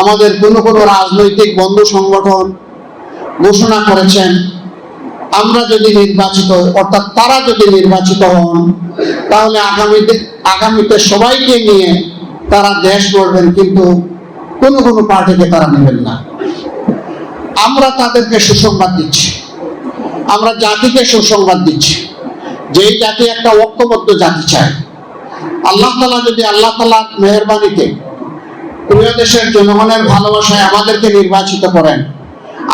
আমাদের কোনো কোনো রাজনৈতিক বন্ধু সংগঠন ঘোষণা করেছেন, আমরা যদি নির্বাচিত, অর্থাৎ তারা যদি নির্বাচিত হন, তাহলে আগামীতে আগামীতে সবাইকে নিয়ে তারা দেশ গড়বেন কিন্তু কোনো কোনো পার্টিকে তারা নেবেন না। আমরা তাদেরকে সুসংবাদ দিচ্ছি। আমরা জাতিকে সুসংবাদ দিচ্ছি। যে এই জাতি একটা ঐক্যবদ্ধ জাতি চায়। আল্লাহ তালা যদি আল্লাহ তালা মেহরবানিতে প্রিয় দেশের জনগণের ভালোবাসায় আমাদেরকে নির্বাচিত করেন,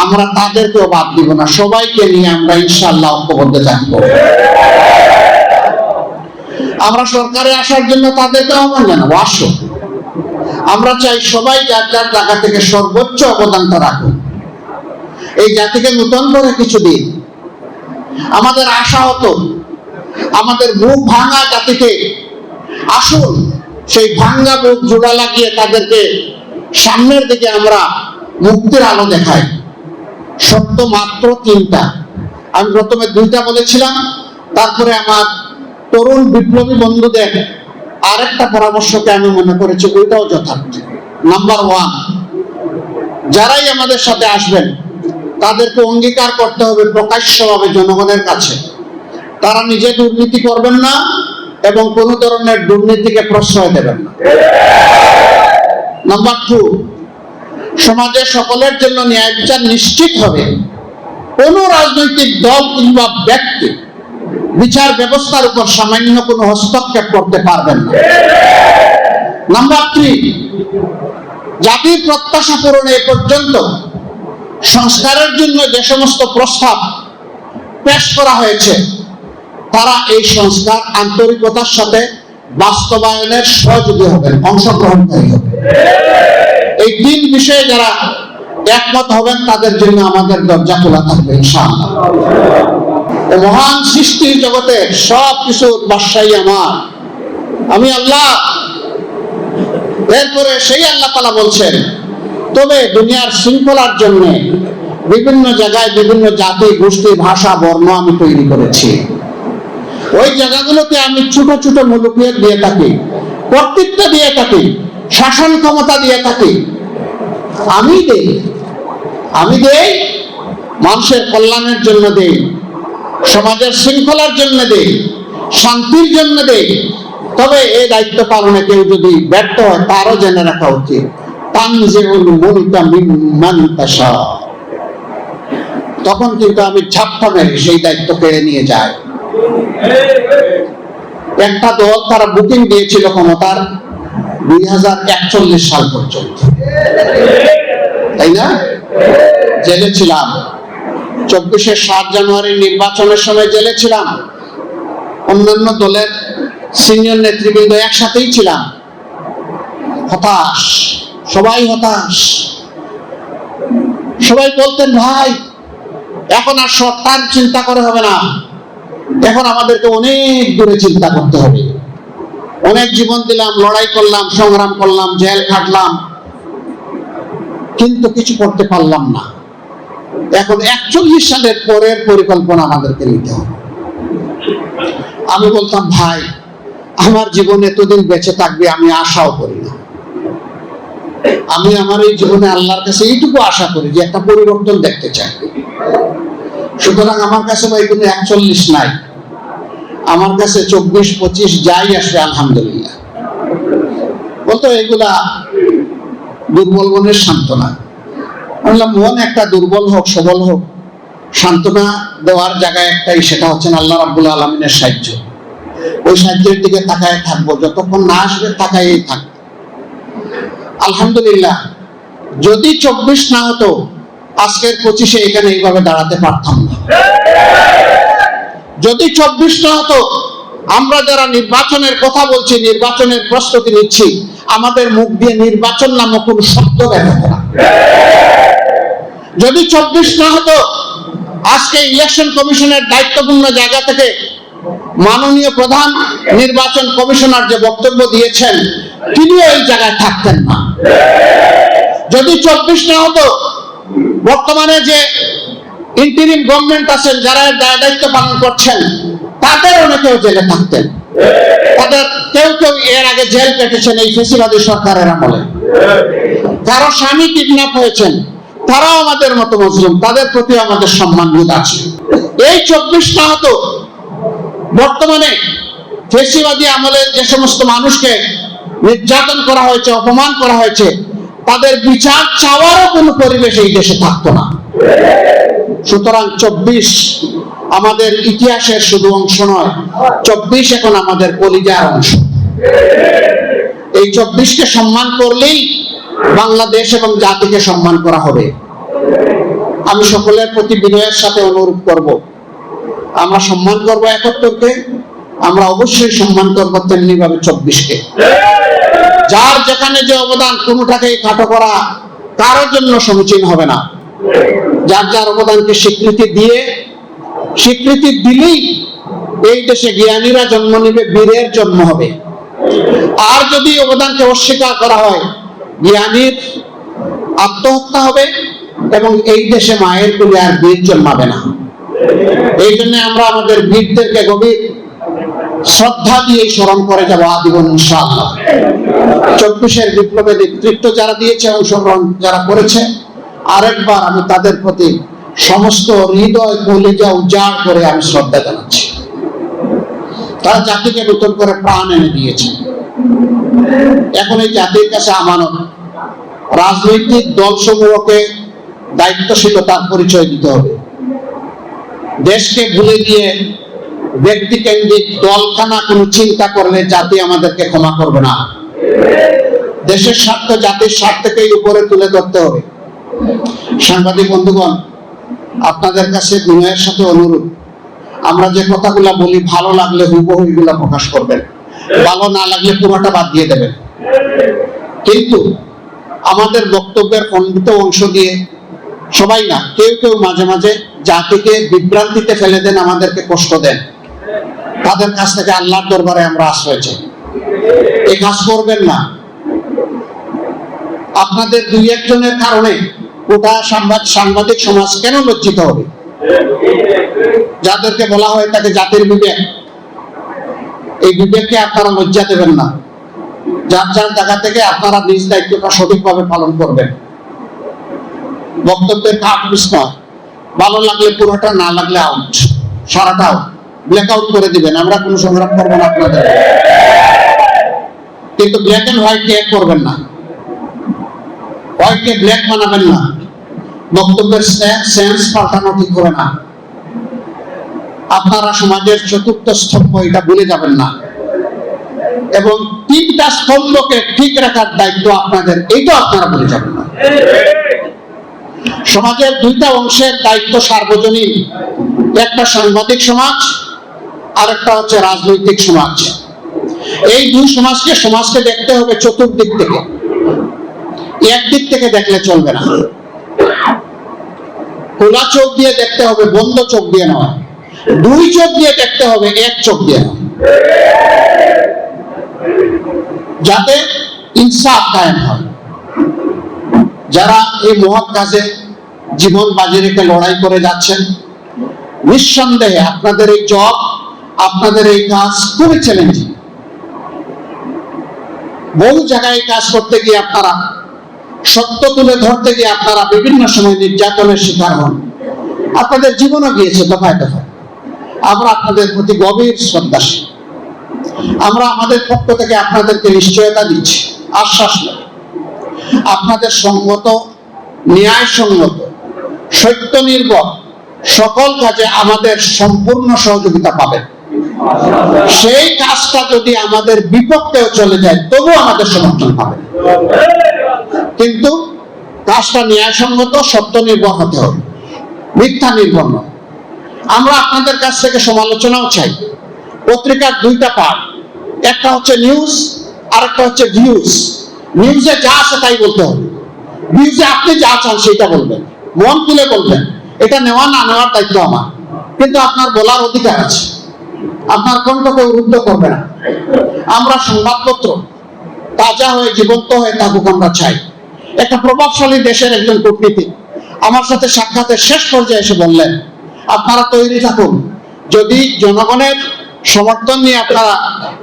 আমরা তাদেরকেও বাদ দিব না। সবাইকে নিয়ে আমরা ইনশাআল্লাহ ঐক্যবদ্ধ থাকব। আমরা সরকারে আসার জন্য তাদেরকে আহ্বান জানাব, আসো। আমরা চাই সবাই যার যার জায়গা থেকে সর্বোচ্চ অবদানটা রাখুন। এই জাতিকে নূতন করে কিছু দিন। আমাদের আশা হতো, আমাদের বুক ভাঙা জাতিকে আসুন সেই ভাঙ্গা বুক জোড়া লাগিয়ে তাদেরকে সামনের দিকে আমরা মুক্তির আলো দেখাই। সত্য মাত্র তিনটা। আমি প্রথমে দুইটা বলেছিলাম, তারপরে আমার তরুণ বিপ্লবী বন্ধুদের আরেকটা পরামর্শকে আমি মনে করেছি, ওইটাও যথার্থ। নাম্বার ওয়ান যারাই আমাদের সাথে আসবেন, তাদেরকে অঙ্গীকার করতে হবে প্রকাশ্যভাবে জনগণের কাছে। তারা নিজে দুর্নীতি করবেন না এবং কোন ধরনের দুর্নীতিকে প্রশ্রয় দেবেন না। নাম্বার টু সমাজে সকলের জন্য ন্যায় বিচার নিশ্চিত হবে। কোন রাজনৈতিক দল কিংবা ব্যক্তি বিচার ব্যবস্থার উপর সামান্য কোনো হস্তক্ষেপ করতে পারবেন না। নাম্বার থ্রি জাতির প্রত্যাশা পূরণে পর্যন্ত সংস্কারের জন্য যে সমস্ত প্রস্তাব পেশ করা হয়েছে তারা এই সংস্কার আন্তরিকতার সাথে বাস্তবায়নের সহযোগী হবেন অংশগ্রহণকারী হবেন এই তিন বিষয়ে যারা একমত হবেন, তাদের জন্য আমাদের দরজা খোলা থাকবে মহান সৃষ্টির জগতে সব কিছুর বাসাই আমার। আমি আল্লাহ, এরপরে সেই আল্লাহ তালা বলছেন, তবে দুনিয়ার শৃঙ্খলার জন্য বিভিন্ন জায়গায় বিভিন্ন জাতি, গোষ্ঠী, ভাষা, বর্ণ আমি তৈরি করেছি। ওই জায়গাগুলোতে আমি ছোট ছোট মুলুকিয়ত দিয়ে থাকি। কর্তৃত্ব দিয়ে থাকি। শাসন ক্ষমতা দিয়ে থাকি। আমি দেই। আমি দেই, মানুষের কল্যাণের জন্য দেই, সমাজের শৃঙ্খলার জন্য দেই, শান্তির জন্য দেই। তবে এই দায়িত্ব পালনে কেউ যদি ব্যর্থ হয়, তারও জেনে রাখা উচিত। তখন কিন্তু আমি ঝাপটা মেরে সেই দায়িত্ব কেড়ে নিয়ে যাই। একটা দল তারা বুকিং দিয়েছিল ক্ষমতার দুই হাজার একচল্লিশ সাল পর্যন্ত। তাই না? জেলে ছিলাম। চব্বিশে সাত জানুয়ারি নির্বাচনের সময় জেলে ছিলাম। অন্যান্য দলের সিনিয়র নেতৃবৃন্দ একসাথেই ছিলাম। হতাশ। সবাই হতাশ। সবাই বলতেন, ভাই, এখন আর সরকার চিন্তা করে হবে না। এখন আমাদেরকে অনেক দূরে চিন্তা করতে হবে। অনেক জীবন দিলাম, লড়াই করলাম, সংগ্রাম করলাম, জেল খাটলাম, কিন্তু কিছু করতে পারলাম না। এখন একচল্লিশ সালের পরের পরিকল্পনা আমাদেরকে নিতে হবে। আমি বলতাম, ভাই, আমার জীবন এতদিন বেঁচে থাকবে, আমি আশাও করি না। আমি আমার এই জীবনে আল্লাহর কাছে এইটুকু আশা করি যে একটা পরিবর্তন দেখতে চাই। সুতরাং আমার কাছে ভাই কোনো একচল্লিশ নাই। আমার কাছে চব্বিশ, পঁচিশ যাই আসবে, আলহামদুলিল্লাহ। বলতো এগুলা দুর্বল মনের সান্ত্বনা। বললাম, মন একটা দুর্বল হোক, সবল হোক, সান্ত্বনা দেওয়ার জায়গায় একটাই, সেটা হচ্ছেন আল্লাহ রাব্বুল আলমিনের সাহায্য। ওই সাহায্যের দিকে তাকায় থাকব, যতক্ষণ না আসবে তাকাই থাকব। আলহামদুলিল্লাহ, যদি চব্বিশ না হতো আজকের পঁচিশে এখানে এইভাবে দাঁড়াতে পারতাম না। যদি চব্বিশ না হতো, আমরা যারা নির্বাচনের কথা বলছি, নির্বাচনের প্রস্তুতি নিচ্ছি, আমাদের মুখ দিয়ে নির্বাচন নামক কোন শব্দ বের না। যদি চব্বিশ না হতো, আজকে ইলেকশন কমিশনের দায়িত্বপূর্ণ জায়গা থেকে মাননীয় প্রধান নির্বাচন কমিশনার যে বক্তব্য দিয়েছেন, তিনিও এই জায়গায় থাকতেন না। যদি চব্বিশ না হতো বর্তমানে যে ইন্টারিম গভর্নমেন্ট আছেন, যারা দায় দায়িত্ব পালন করছেন, তাদের অনেকেও জেলে থাকতেন। তাদের কেউ কেউ এর আগে জেল কেটেছেন এই ফেসিবাদী সরকারের আমলে। কারও স্বামী কিডন্যাপ হয়েছেন, তারাও আমাদের মতো মজলুম তাদের প্রতি আমাদের সম্মানবোধ আছে। এই চব্বিশটা হতো, বর্তমানে ফেসিবাদী আমলে যে সমস্ত মানুষকে নির্যাতন করা হয়েছে, অপমান করা হয়েছে তাদের বিচার চাওয়ারও কোনো পরিবেশ এই দেশে থাকতো না। সুতরাং চব্বিশ আমাদের ইতিহাসের শুধু অংশ নয়, চব্বিশ এখন আমাদের কলিজার অংশ। এই চব্বিশকে সম্মান করলেই বাংলাদেশ এবং জাতিকে সম্মান করা হবে। আমি সকলের প্রতি বিনয়ের সাথে অনুরোধ করব। আমরা সম্মান করব একাত্তরকে আমরা অবশ্যই সম্মান করব তেমনি ভাবে চব্বিশকে। যার যেখানে যে অবদান কোনোটাকেই খাটো করা কারোর জন্য সমীচীন হবে না। যার যার অবদানকে স্বীকৃতি দিয়ে, স্বীকৃতি দিলেই এই দেশে জ্ঞানীরা জন্ম নেবে, বীরের জন্ম হবে। আর যদি অবদানকে অস্বীকার করা হয়, জ্ঞানীর আত্মহত্যা হবে এবং এই দেশে মায়ের কুলে আর বীর জন্মাবে না। এই জন্য আমরা আমাদের বীরদেরকে গভীর শ্রদ্ধা দিয়ে স্মরণ করে যাব আজীবন ইনশাআল্লাহ। চব্বিশের বিপ্লবের নেতৃত্ব যারা দিয়েছে, অংশগ্রহণ যারা করেছে, আরেকবার আমি তাদের প্রতি সমস্ত হৃদয়, কলিজা উজাড় করে আমি শ্রদ্ধা জানাচ্ছি। তারা জাতিকে নতুন করে প্রাণ এনে দিয়েছে। এখন এই জাতির কাছে আমানত। রাজনৈতিক দলসমূহকে দায়িত্বশীলতার পরিচয় দিতে হবে। দেশকে ভুলে গিয়ে ব্যক্তি কেন্দ্রিক দলখানা কোনো চিন্তা করলে জাতি আমাদেরকে ক্ষমা করবে না। দেশের স্বার্থ, জাতির স্বার্থকেই উপরে তুলে ধরতে হবে। সাংবাদিক বন্ধুগণ, আপনাদের কাছে বিনয়ের সাথে অনুরোধ। আমরা যে কথাগুলা বলি, ভালো লাগলে হুবহু এগুলা প্রকাশ করবেন। ভালো না লাগলে পুরোটা বাদ দিয়ে দেবেন। কিন্তু আমাদের বক্তব্যের খণ্ডিত অংশ দিয়ে সবাই না, কেউ কেউ মাঝে মাঝে জাতিকে বিভ্রান্তিতে ফেলে দেন, আমাদেরকে কষ্ট দেন। তাদের কাছ থেকে আল্লাহর দরবারে আমরা আশ্রয় চাই। এই কাজ করবেন না। আপনাদের দুই একজনের কারণে গোটা সাংবাদ সাংবাদিক সমাজ কেন লজ্জিত হবে? যাদেরকে বলা হয় তাকে জাতির বিবেক। এই বিবেককে আপনারা লজ্জা দেবেন না। যার যার জায়গা থেকে আপনারা নিজ দায়িত্বটা সঠিকভাবে পালন করবেন। বক্তব্যের কাট মিস ভালো লাগলে পুরোটা, না লাগলে আউট সারাটা আউট ব্ল্যাক আউট করে দিবেন। আমরা কোনো সংগ্রাম করব না আপনাদের। কিন্তু ব্ল্যাক এন্ড হোয়াইট এক করবেন না। হোয়াইটকে ব্ল্যাক বানাবেন না। বক্তব্যের সেন্স পাল্টানো ঠিক হবে না। আপনারা সমাজের চতুর্থ স্তম্ভ, এটা ভুলে যাবেন না। এবং তিনটা স্তম্ভকে ঠিক রাখার দায়িত্ব আপনাদের এইটা আপনারা ভুলে যাবেন না। সমাজের দুইটা অংশের দায়িত্ব সার্বজনীন। একটা সাংবাদিক সমাজ আর একটা হচ্ছে রাজনৈতিক সমাজ। এই দুই সমাজকে সমাজকে দেখতে হবে চতুর্দিক থেকে। একদিক থেকে দেখলে চলবে না। খোলা চোখ দিয়ে দেখতে হবে, বন্ধ চোখ দিয়ে নয়। দুই চোখ দিয়ে দেখতে হবে, এক চোখ দিয়ে যাতে ইনসাফ কায়েম হয়। যারা এই মহৎ কাজে জীবন বাজি রেখে লড়াই করে যাচ্ছেন, নিঃসন্দেহে আপনাদের এই জব আপনাদের এই কাজ খুবই চ্যালেঞ্জিং বহু জায়গায় কাজ করতে গিয়ে আপনারা সত্য তুলে ধরতে গিয়ে আপনারা বিভিন্ন সময় নির্যাতনের শিকার হন। আপনাদের জীবনও গিয়েছে দফায় দফায়। আমরা আপনাদের প্রতি গভীর শ্রদ্ধাশীল আমরা আমাদের পক্ষ থেকে আপনাদেরকে নিশ্চয়তা দিচ্ছি, আশ্বাস আপনাদের সঙ্গত, ন্যায়সঙ্গত সত্য নির্ভর সকল কাজে আমাদের সম্পূর্ণ সহযোগিতা পাবেন। সেই কাজটা যদি আমাদের বিপক্ষেও চলে যায় তবু আমাদের সমর্থন পাবেন কিন্তু কাজটা ন্যায়সঙ্গত, সত্য নির্ভর হতে হবে। মিথ্যা নির্ভর আমরা আপনাদের কাছ থেকে সমালোচনাও চাই। পত্রিকার দুইটা পার্ট একটা হচ্ছে নিউজ আর একটা হচ্ছে ভিউজ নিউজে যা আছে তাই বলতে হবে। ভিউজে আপনি যা চান সেটা বলবেন। মন তুলে বলবেন। এটা নেওয়া না নেওয়ার দায়িত্ব আমার। কিন্তু আপনার বলার অধিকার আছে। আপনার কণ্ঠকে রুদ্ধ করবে না। আমরা সংবাদপত্র তাজা হয়ে জীবন্ত হয়ে থাকুক আমরা চাই। একটা প্রভাবশালী দেশের একজন কূটনীতিক আমার সাথে সাক্ষাতের শেষ পর্যায়ে এসে বললেন, আপনারা তৈরি থাকুন। যদি জনগণের সমর্থন নিয়ে আপনারা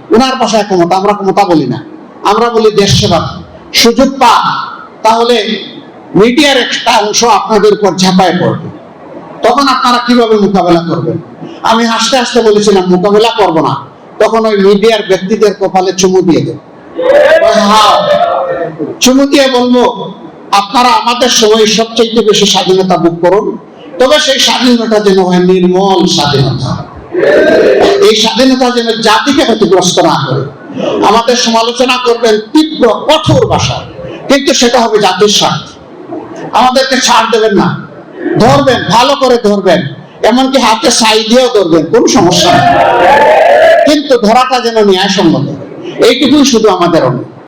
উনার ভাষায় ক্ষমতা, আমরা ক্ষমতা বলি না। আমরা বলি দেশ সেবা। সুযোগ পা তাহলে মিডিয়ার একটা অংশ আপনাদের উপর ঝাঁপায় পড়বে। তখন আপনারা কীভাবে মোকাবেলা করবেন? আমি হাসতে হাসতে বলেছিলাম, মোকাবেলা করব না। তখন ওই মিডিয়ার ব্যক্তিদের কপালে চুমু দিয়ে দেব হ্যাঁ। চুমু দিয়ে বলব আপনারা আমাদের সময় সবচেয়ে বেশি স্বাধীনতা ভোগ করুন। তবে সেই স্বাধীনতা যেন হয় নির্মল স্বাধীনতা। এই স্বাধীনতা যেন জাতিকে ক্ষতিগ্রস্ত না করে। আমাদের সমালোচনা করবেন তীব্র, কঠোর ভাষায়। কিন্তু সেটা হবে জাতির স্বার্থ। আমাদেরকে ছাড় দেবেন না। ধরবেন, ভালো করে ধরবেন। এমনকি হাতে সাই দিয়েও ধরবেন কোনো সমস্যা নেই। কিন্তু ধরাটা যেন ন্যায়সঙ্গত, এইটুকুই শুধু আমাদের অনুরোধ।